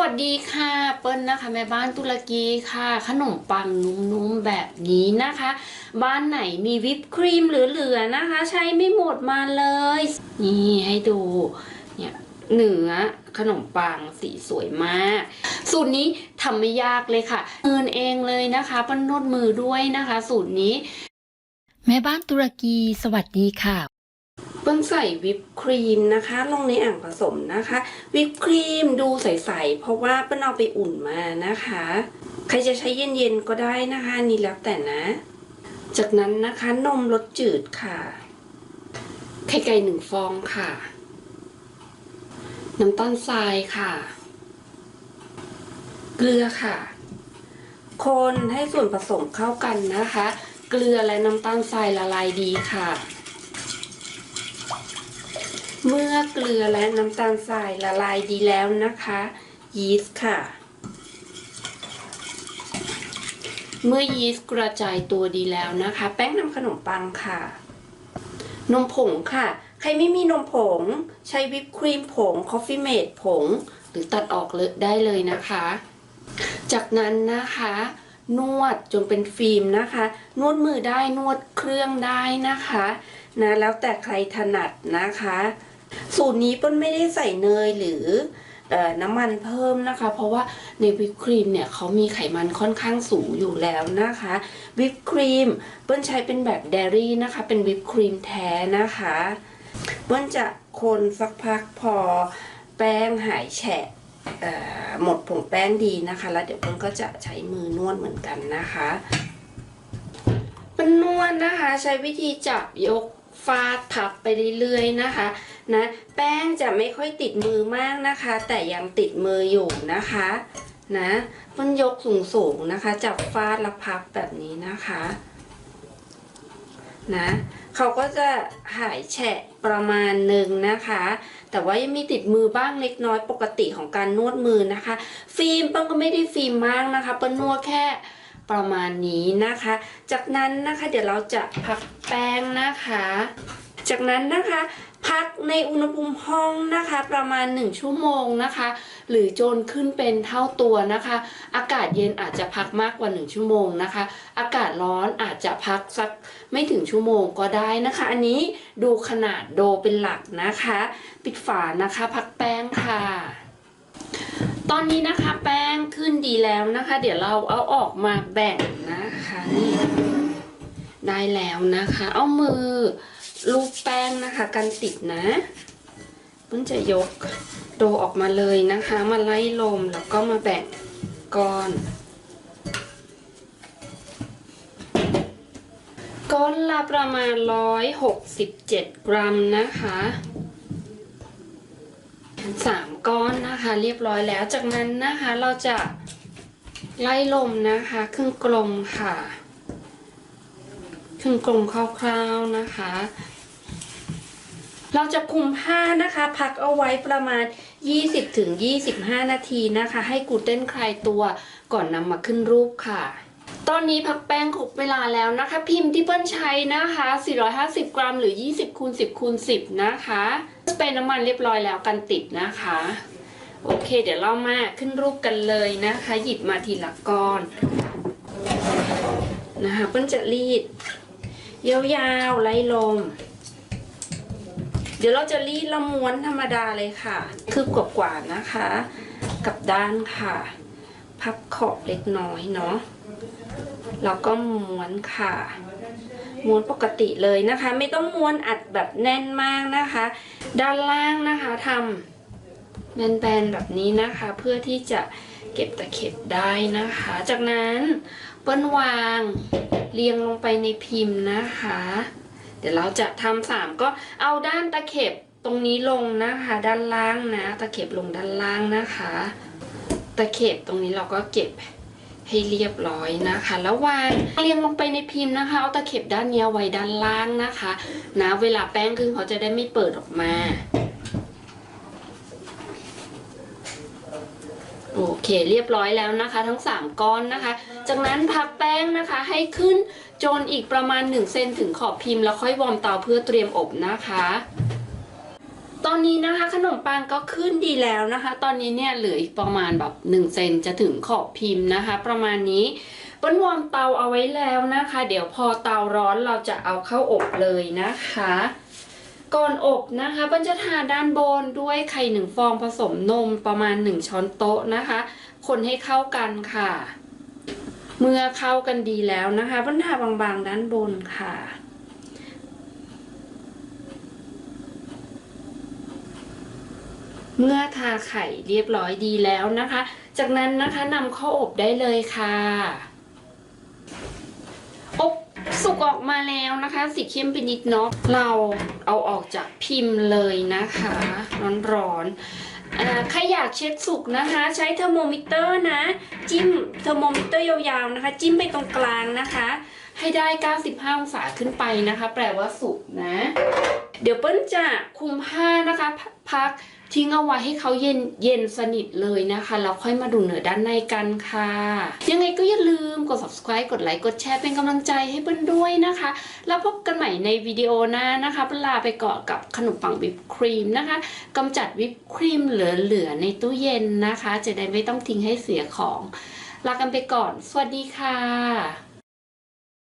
วัสดีค่ะ เปิ้ลนะคะ แม่บ้านตุรกีค่ะ ขนมปังนุ่มๆแบบนี้นะคะ บ้านไหนมีวิปครีมเหลือๆนะคะ ใช้ไม่หมดมาเลย นี่ให้ดูเนี่ยเนื้อขนมปังสีสวยมาก สูตรนี้ทำไม่ยากเลยค่ะเงินเองเลยนะคะเปิ้ลนวดมือด้วยนะคะ สูตรนี้ แม่บ้านตุรกี สวัสดีค่ะ เปิ้ลใส่วิปครีมนะคะ ลงในอ่างผสมนะคะ วิปครีมดูใสๆเพราะว่าเปิ้ลเอาไปอุ่นมานะคะ ใครจะใช้เย็นๆก็ได้นะคะนี่แล้วแต่นะ จากนั้นนะคะนมรสจืดค่ะไข่ไก่หนึ่งฟองค่ะ น้ำตาลทรายค่ะ เกลือค่ะ คนให้ส่วนผสมเข้ากันนะคะ เกลือและน้ำตาลทรายละลายดีค่ะ เมื่อเกลือและน้ำตาลทรายละลายดีแล้วนะคะ ยีสต์ค่ะ เมื่อยีสต์กระจายตัวดีแล้วนะคะ แป้งนำขนมปังค่ะ นมผงค่ะ ใครไม่มีนมผง ใช้วิปครีมผง คอฟฟี่เมดผง หรือตัดออกเลยได้เลยนะคะ จากนั้นนะคะ นวดจนเป็นฟิล์มนะคะ นวดมือได้นวดเครื่องได้นะคะนะแล้วแต่ใครถนัดนะคะ สูตรนี้เปิ้ลไม่ได้ใส่เนยหรืออน้ำมันเพิ่มนะคะ เพราะว่าในวิปครีมเนี่ยเขามีไขมันค่อนข้างสูงอยู่แล้วนะคะวิปครีมเปิ้ลใช้เป็นแบบเดรี่นะคะ เป็นวิปครีมแท้นะคะเปิ้ลจะคนสักพักพอแป้งหายแฉะหมดผงแป้งดีนะคะ แล้วเดี๋ยวเปิ้ลก็จะใช้มือนวดเหมือนกันนะคะเปิ้ลนวดนะคะ ใช้วิธีจับยกฟาดทับไปเรื่อยๆนะคะ นะ แป้งจะไม่ค่อยติดมือมากนะคะ แต่ยังติดมืออยู่นะคะนะมันยกสูงๆนะคะ จับฟาดและพับแบบนี้นะคะนะเขาก็จะหายแฉะประมาณหนึ่งนะคะ แต่ว่ายังมีติดมือบ้างเล็กน้อยปกติของการนวดมือนะคะ ฟิล์มเปิ้ลก็ไม่ได้ฟิล์มมากนะคะเปิ้ลนวดแค่ประมาณนี้นะคะ จากนั้นนะคะเดี๋ยวเราจะพักแป้งนะคะ จากนั้นนะคะ พักในอุณหภูมิห้องนะคะ ประมาณ 1 ชั่วโมงนะคะ หรือจนขึ้นเป็นเท่าตัวนะคะ อากาศเย็นอาจจะพักมากกว่า 1 ชั่วโมงนะคะ อากาศร้อนอาจจะพักสักไม่ถึงชั่วโมงก็ได้นะคะ อันนี้ดูขนาดโดเป็นหลักนะคะ ปิดฝานะคะ พักแป้งค่ะตอนนี้นะคะแป้งขึ้นดีแล้วนะคะ เดี๋ยวเราเอาออกมาแบ่งนะคะนี่ได้แล้วนะคะ เอามือ ลูบแป้งนะคะ กันติดนะเพิ่งจะยกโดออกมาเลยนะคะ มาไล่ลมแล้วก็มาแบ่งก้อน ก้อนละประมาณ 167 กรัมนะคะสามก้อนนะคะเรียบร้อยแล้วจากนั้นนะคะเราจะไล่ลมนะคะครึ่งกลมค่ะ ครึ่งกลมคร่าวๆนะคะ เราจะคลุมผ้านะคะ พักเอาไว้ประมาณ 20-25ถึง25นาทีนะคะ ให้กูเตนคลายตัวก่อนนำมาขึ้นรูปค่ะตอนนี้พักแป้งครบเวลาแล้วนะคะ พิมพ์ที่เปิ้ลใช้นะคะ 450 กรัมหรือ 20คูณ10คูณ10 นะคะสเปรย์น้ำมันเรียบร้อยแล้วกันติดนะคะ โอเค เดี๋ยวเรามาขึ้นรูปกันเลยนะคะ หยิบมาทีละก้อนนะคะ เปิ้ลจะรีด ยาวๆไล่ลม เดี๋ยวเราจะรีดละม้วนธรรมดาเลยค่ะ คืบกว่าๆนะคะ กับด้านค่ะ พับขอบเล็กน้อยเนาะแล้วก็ม้วนค่ะ ม้วนปกติเลยนะคะ ไม่ต้องม้วนอัดแบบแน่นมากนะคะ ด้านล่างนะคะทำแบนๆแบบนี้นะคะ เพื่อที่จะเก็บตะเข็บได้นะคะ จากนั้น เปิ้ลวางเรียงลงไปในพิมพ์นะคะ เดี๋ยวเราจะทำสามก็เอาด้านตะเข็บตรงนี้ลงนะคะ ด้านล่างนะ ตะเข็บลงด้านล่างนะคะ ตะเข็บตรงนี้เราก็เก็บให้เรียบร้อยนะคะ แล้ววางเรียงลงไปในพิมพ์นะคะ เอาตะเข็บด้านเนี้ยไว้ด้านล่างนะคะ นะ เวลาแป้งขึ้นเขาจะได้ไม่เปิดออกมา โอเคเรียบร้อยแล้วนะคะ ทั้ง 3 ก้อนนะคะ จากนั้นพักแป้งนะคะให้ขึ้นจนอีกประมาณ1เซนถึงขอบพิมพ์แล้วค่อยวอร์มเตาเพื่อเตรียมอบนะคะ ตอนนี้นะคะขนมปังก็ขึ้นดีแล้วนะคะ ตอนนี้เนี่ยเหลืออีกประมาณแบบ1เซนจะถึงขอบพิมพ์นะคะ ประมาณนี้เปิ้ลวอร์มเตาเอาไว้แล้วนะคะ เดี๋ยวพอเตาร้อนเราจะเอาเข้าอบเลยนะคะ ก่อนอบนะคะเปิ้ลจะทาด้านบนด้วยไข่หนึ่งฟองผสมนมประมาณ 1 ช้อนโต๊ะนะคะ คนให้เข้ากันค่ะ เมื่อเข้ากันดีแล้วนะคะเปิ้ลทาบางๆด้านบนค่ะเมื่อทาไข่เรียบร้อยดีแล้วนะคะ จากนั้นนะคะนำเข้าอบได้เลยค่ะ อบ กออกมาแล้วนะคะ สีเข้มไปนิดเนาะเราเอาออกจากพิมพ์เลยนะคะ ร้อนๆอ่าใครอยากเช็คสุกนะคะ ใช้เทอร์โมมิเตอร์นะ จิ้มเทอร์โมมิเตอร์ยาวๆนะคะ จิ้มไปตรงกลางนะคะ ให้ได้ 95 องศาขึ้นไปนะคะ แปลว่าสุกนะ เดี๋ยวเปิ้ลจะคุมผ้านะคะพพัก ทิ้งเอาไว้ให้เขาเย็นเย็นสนิทเลยนะคะแล้วค่อยมาดูเนื้อด้านในกันค่ะ ยังไงก็อย่าลืมกด subscribe กดไลค์กดแชร์เป็นกำลังใจให้เปิ้ลด้วยนะคะ แล้วพบกันใหม่ในวิดีโอหน้านะคะเปิ้ลลาไปก่อนกับขนมปังวิปครีมนะคะกำจัดวิปครีมเหลือๆในตู้เย็นนะคะ จะได้ไม่ต้องทิ้งให้เสียของลากันไปก่อน สวัสดีค่ะ